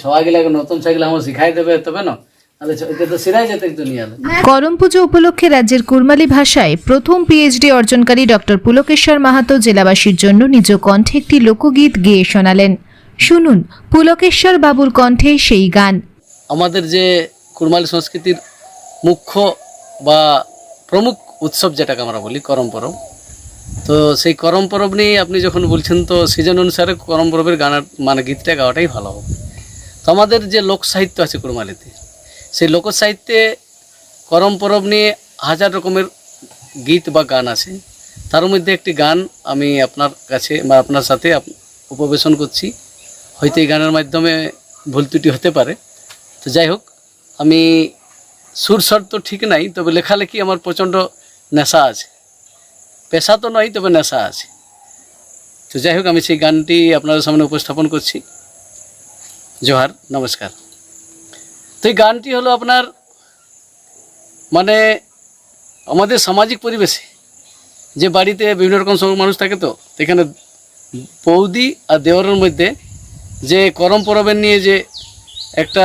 ছওয়াগুলাকে নতুন আমার শিখাই দেবে তবে না। করম পুজো উপলক্ষে রাজ্যের কুরমালি ভাষায় প্রথম পিএইচডি অর্জনকারী ডক্টর পুলকেশ্বর মাহাতো জেলাবাসীর জন্য নিজ কণ্ঠে একটি লোকগীত গেয়ে শোনালেন। শুনুন পুলকেশ্বর বাবুর কণ্ঠে সেই গান। আমাদের যে কুরমালি সংস্কৃতির মুখ্য বা প্রমুখ উৎসব যেটাকে আমরা বলি করম পরব তো সেই করম পরব নিয়ে আপনি যখন বলছেন তো সিজন অনুসারে করম পরবের মানে গীতটা গাওয়াটাই ভালো হবে। তো আমাদের যে লোক সাহিত্য আছে কুরমালিতে সেই লোক সাহিত্যে করম পরব নিয়ে হাজার রকমের গীত বা গান আছে। তার মধ্যে একটি গান আমি আপনার কাছে বা আপনার সাথে উপবেশন করছি। হয়তো এই গানের মাধ্যমে ভুল ত্রুটি হতে পারে। তো যাই হোক, আমি সুর স্বর তো ঠিক নাই, তবে লেখালেখি আমার প্রচণ্ড নেশা আছে। পেশা তো নয়, তবে নেশা আছে। তো যাই হোক, আমি সেই গানটি আপনাদের সামনে উপস্থাপন করছি। জোহার, নমস্কার। তো এই গানটি হলো আপনার মানে আমাদের সামাজিক পরিবেশে, যে বাড়িতে বিভিন্ন রকম সব মানুষ থাকে তো, এখানে বৌদি আর দেওয়ারের মধ্যে যে করম পরবের নিয়ে যে একটা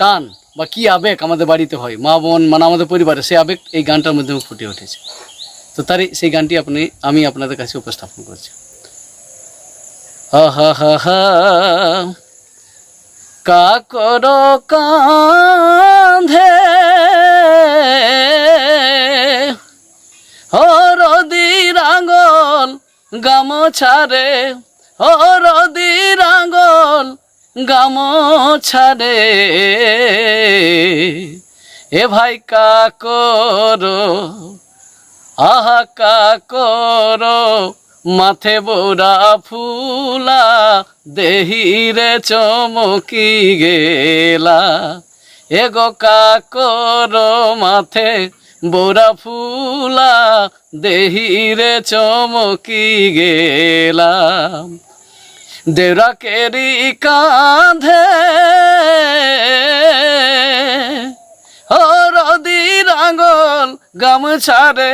টান বা কি আবেগ আমাদের বাড়িতে হয়, মা বোন মানে আমাদের পরিবারে, সেই আবেগ এই গানটার মাধ্যমে ফুটে উঠেছে। তো তারই সেই গানটি আপনি, আমি আপনাদের কাছে উপস্থাপন করছি। হা হা হা হা কাকর কাঁধে। হরদি রাঙ্গল গামছারে হরদি রাঙ্গল গামছারে। এ ভাই কাকর আহা কাকর মাথে বোরা ফুলা দেহিরে চমকি গেলা। এগো কাকর মাথে বোরা ফুলা দেহিরে চমকি গেলাম দেউরা কেরি কাঁধে, হরদি রাঙ্গল গামছারে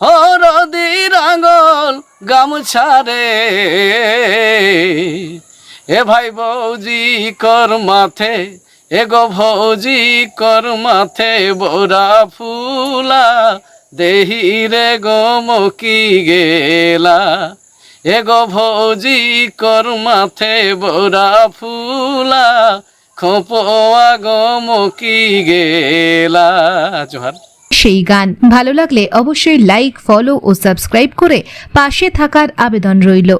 হরদি রাঙ্গল গামছারে। এ ভাই বৌজি কর মাথে এ গো ভৌজি কর মাথে বোরা ফুলা দেহি রে গমকি গেলা। এ গো ভৌজি কর মাথে বোরা ফুলা খোপোয়া গমকি গেলা। জোহার। সেই গান। ভালো লাগলে অবশ্যই লাইক ফলো ও সাবস্ক্রাইব করে পাশে থাকার আবেদন রইল।